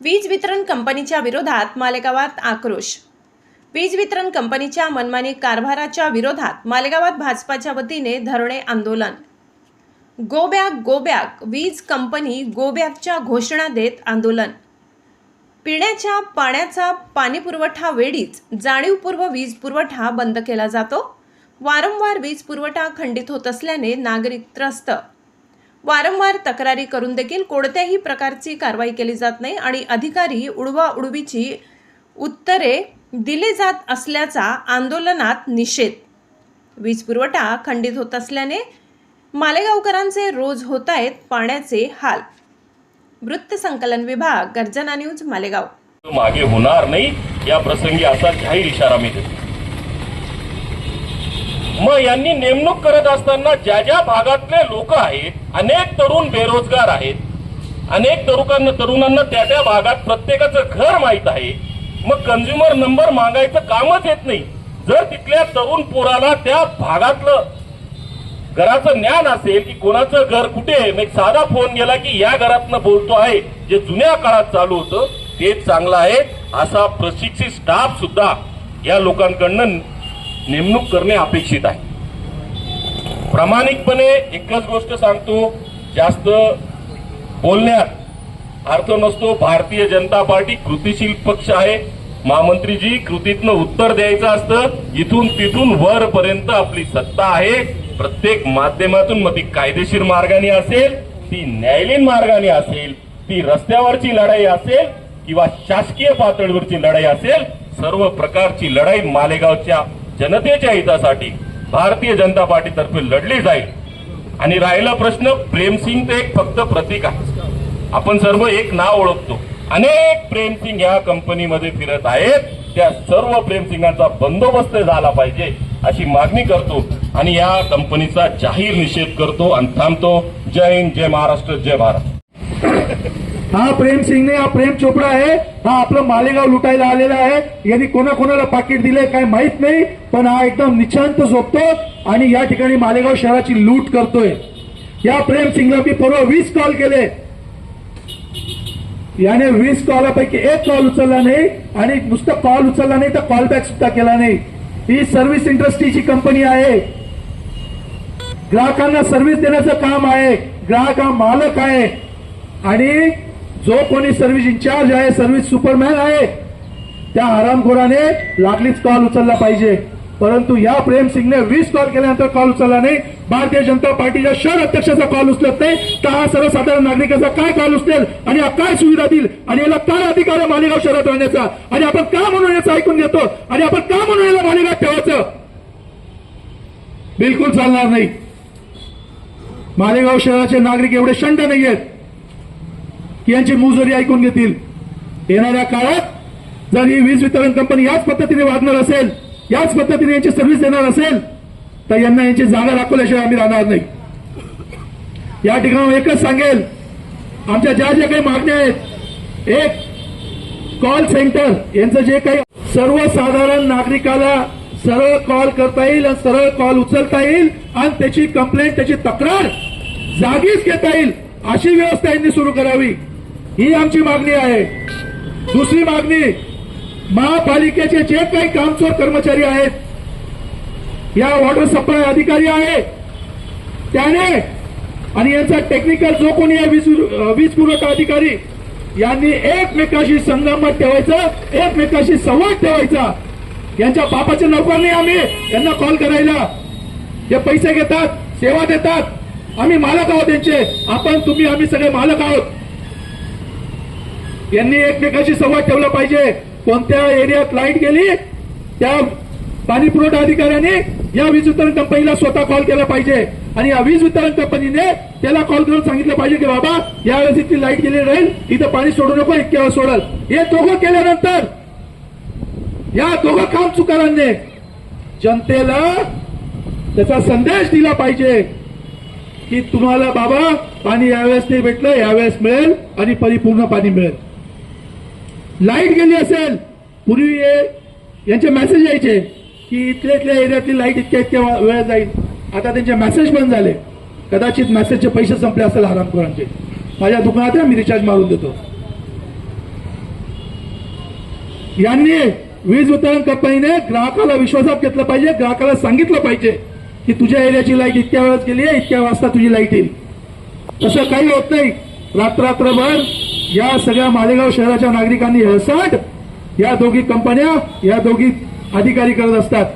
वीज वितरण कंपनीच्या विरोधात मालेगावात आक्रोश. वीज वितरण कंपनीच्या मनमानी कारभाराच्या विरोधात मालेगावात भाजपाच्या वतीने धरणे आंदोलन. गो बॅक गो वीज कंपनी गो घोषणा देत आंदोलन. पिण्याच्या पाण्याचा पाणीपुरवठा वेळीच जाणीवपूर्व वीज पुरवठा बंद केला जातो. वारंवार वीज पुरवठा खंडित होत असल्याने नागरिक त्रस्त. वारंवार तक्रारी करून देखील कोणत्याही प्रकारची कारवाई केली जात नाही आणि अधिकारी उडवाउडवीची उत्तरे दिले जात असल्याचा आंदोलनात निषेध. वीज पुरवठा खंडित होत असल्याने मालेगावकरांचे रोज होत आहेत पाण्याचे हाल. वृत्त संकलन विभाग गर्जना न्यूज मालेगाव. मागे होणार नाही या प्रसंगी असा जाहीर इशारा मी देतो मग यांनी नेमणूक करत असताना ज्या ज्या भागातले लोक आहेत अनेक तरुण बेरोजगार आहेत. अनेक तरुणांना तरुणांना त्या त्या भागात प्रत्येकाचं घर माहीत आहे. मग कंझ्युमर नंबर मागायचं कामच येत नाही. जर तिथल्या तरुण पोराला त्या भागातलं घराचं ज्ञान असेल की कोणाचं घर कुठे आहे मग एक साधा फोन गेला की या घरातनं बोलतो आहे. जे जुन्या काळात चालू होतं तेच चांगलं आहे. असा प्रशिक्षित स्टाफ सुद्धा या लोकांकडनं नेमणूक करणे अपेक्षित आहे. प्रामाणिकपणे एकच गोष्ट सांगतो जास्त बोलण्यात अर्थ नसतो. भारतीय जनता पार्टी कृतीशील पक्ष आहे. महामंत्रीजी कृतीतनं उत्तर द्यायचं असतं. इथून तिथून वरपर्यंत आपली सत्ता आहे. प्रत्येक माध्यमातून मग ती कायदेशीर मार्गाने असेल ती न्यायालयीन मार्गाने असेल ती रस्त्यावरची लढाई असेल किंवा शासकीय पातळीवरची लढाई असेल सर्व प्रकारची लढाई मालेगावच्या जनतेच्या हितासाठी भारतीय जनता पार्टीतर्फे लढली जाईल. आणि राहिला प्रश्न प्रेमसिंग ते एक फक्त प्रतीक आहे. आपण सर्व एक नाव ओळखतो. अनेक प्रेमसिंग या कंपनीमध्ये फिरत आहेत. त्या सर्व प्रेमसिंगांचा बंदोबस्त झाला पाहिजे अशी मागणी करतो आणि या कंपनीचा जाहीर निषेध करतो आणि थांबतो. जय हिंद जय महाराष्ट्र जय भारत. हा प्रेम सिंगने हा प्रेम चोपडा आहे. हा आपलं मालेगाव लुटायला आलेला आहे. यांनी कोणाकोणाला पाकिट दिले काय माहीत नाही पण हा एकदम निशांत झोपतो आणि या ठिकाणी मालेगाव शहराची लूट करतोय. या प्रेम सिंगला मी परवा वीस कॉल केले. याने वीस कॉलापैकी एक कॉल उचलला नाही आणि नुसतं कॉल उचलला नाही तर कॉल बॅक सुद्धा केला नाही. ही सर्व्हिस इंडस्ट्रीची कंपनी आहे. ग्राहकांना सर्व्हिस देण्याचं काम आहे. ग्राहक हा मालक आहे. आणि जो कोणी सर्व्हिस इंचार्ज आहे सर्व्हिस सुपरमॅन आहे त्या हरामखोराने लागलीच कॉल उचलला पाहिजे. परंतु या प्रेम सिंगने वीस कॉल केल्यानंतर कॉल उचलला नाही. भारतीय जनता पार्टीच्या शहर अध्यक्षाचा कॉल उचलत नाही. तर हा सर्वसाधारण नागरिकाचा काय कॉल उचलेल? आणि काय सुविधा देईल? आणि याला काय अधिकार आहे मालेगाव शहरात राहण्याचा? आणि आपण का म्हणून याचं ऐकून घेतो? आणि आपण का म्हणून याला मालेगाव ठेवायचं? बिलकुल चालणार नाही. मालेगाव शहराचे नागरिक एवढे शंड नाही आहेत यांची मुजोरी ऐकून घेतील. येणाऱ्या काळात जर ही वीज वितरण कंपनी याच पद्धतीने वागणार असेल याच पद्धतीने यांची सर्व्हिस देणार असेल तर यांना यांची जागा दाखवल्याशिवाय आम्ही राहणार नाही. या ठिकाणी एकच सांगेल आमच्या ज्या ज्या काही मागण्या आहेत एक कॉल सेंटर यांचं जे काही सर्वसाधारण नागरिकाला सरळ कॉल करता येईल आणि सरळ कॉल उचलता येईल आणि त्याची कंप्लेंट त्याची तक्रार जागीच घेता येईल अशी व्यवस्था यांनी सुरू करावी. ही आमची मागणी आहे. दुसरी मागणी महापालिकेचे जे काही कामचोर कर्मचारी आहेत या वॉटर सप्लाय अधिकारी आहे. त्याने आणि यांचा टेक्निकल जो कोणी आहे वीज वीज पुरवठा अधिकारी यांनी एकमेकाशी संगमत ठेवायचं एकमेकाशी संवाद ठेवायचा. यांच्या बापाचे नोकर नाही आम्ही? यांना कॉल करायला. हे पैसे घेतात सेवा देतात. आम्ही मालक आहोत त्यांचे आपण तुम्ही आम्ही सगळे मालक आहोत. यांनी एकमेकाशी संवाद ठेवला पाहिजे. कोणत्या एरियात लाइट गेली त्या पाणी पुरवठा अधिकाऱ्याने या वीज वितरण कंपनीला स्वतः कॉल केला पाहिजे. आणि या वीज वितरण कंपनीने त्याला कॉल करून सांगितलं पाहिजे की बाबा यावेळेस इथली लाइट गेली राहील इथं पाणी सोडू नको इतक्या वेळ सोडल. हे दोघं केल्यानंतर या दोघं काम चुकारांनी जनतेला त्याचा संदेश दिला पाहिजे की तुम्हाला बाबा पाणी यावेळेस नाही भेटलं यावेळेस मिळेल आणि परिपूर्ण पाणी मिळेल. लाइट गेली असेल. पूर्वी यांचे मेसेज यायचे की इथल्या इथल्या एरियातली लाइट इतक्या इतक्या वेळ जाईल. आता त्यांचे मेसेज बंद झाले. कदाचित मेसेजचे पैसे संपले असेल हरामखोरांचे. माझ्या दुकानात मी रिचार्ज मारून देतो. यांनी वीज वितरण कंपनीने ग्राहकाला विश्वासात घेतलं पाहिजे ग्राहकाला सांगितलं पाहिजे की तुझ्या एरियाची लाइट इतक्या वेळेस गेली आहे इतक्या वाजता तुझी लाइट येईल. तसं काही होत नाही. रात्ररात्रभर या सगळ्या मालेगाव शहराच्या नागरिकांनी हेळसाट या दोघी कंपन्या या दोघी अधिकारी करत असतात.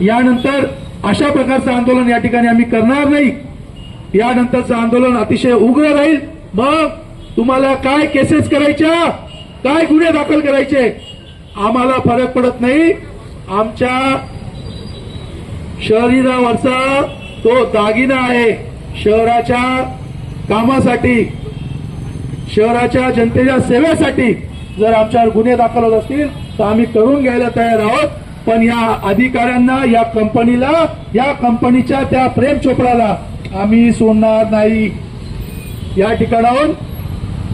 यानंतर अशा प्रकारचं आंदोलन या ठिकाणी आम्ही करणार नाही. यानंतरचं आंदोलन अतिशय उग्र राहील. मग तुम्हाला काय केसेस करायच्या? काय गुन्हे दाखल करायचे? आम्हाला फरक पडत नाही. आमच्या शरीरावरचा तो दागिना आहे. शहराच्या कामासाठी शहराच्या जनतेच्या सेवेसाठी जर आमच्यावर गुन्हे दाखल होत असतील तर आम्ही करून घ्यायला तयार आहोत. पण या अधिकाऱ्यांना या कंपनीला या कंपनीच्या त्या प्रेम चोपडाला आम्ही सोडणार नाही. या ठिकाणाहून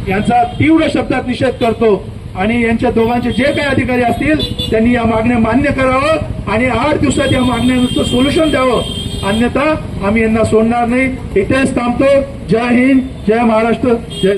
यांचा तीव्र शब्दात निषेध करतो आणि यांच्या दोघांचे जे काही अधिकारी असतील त्यांनी या मागण्या मान्य करावं आणि आठ दिवसात या मागण्यांचं सोल्युशन द्यावं. अन्यथा आम्ही यांना सोडणार नाही. इथेच थांबतो. जय हिंद जय महाराष्ट्र जय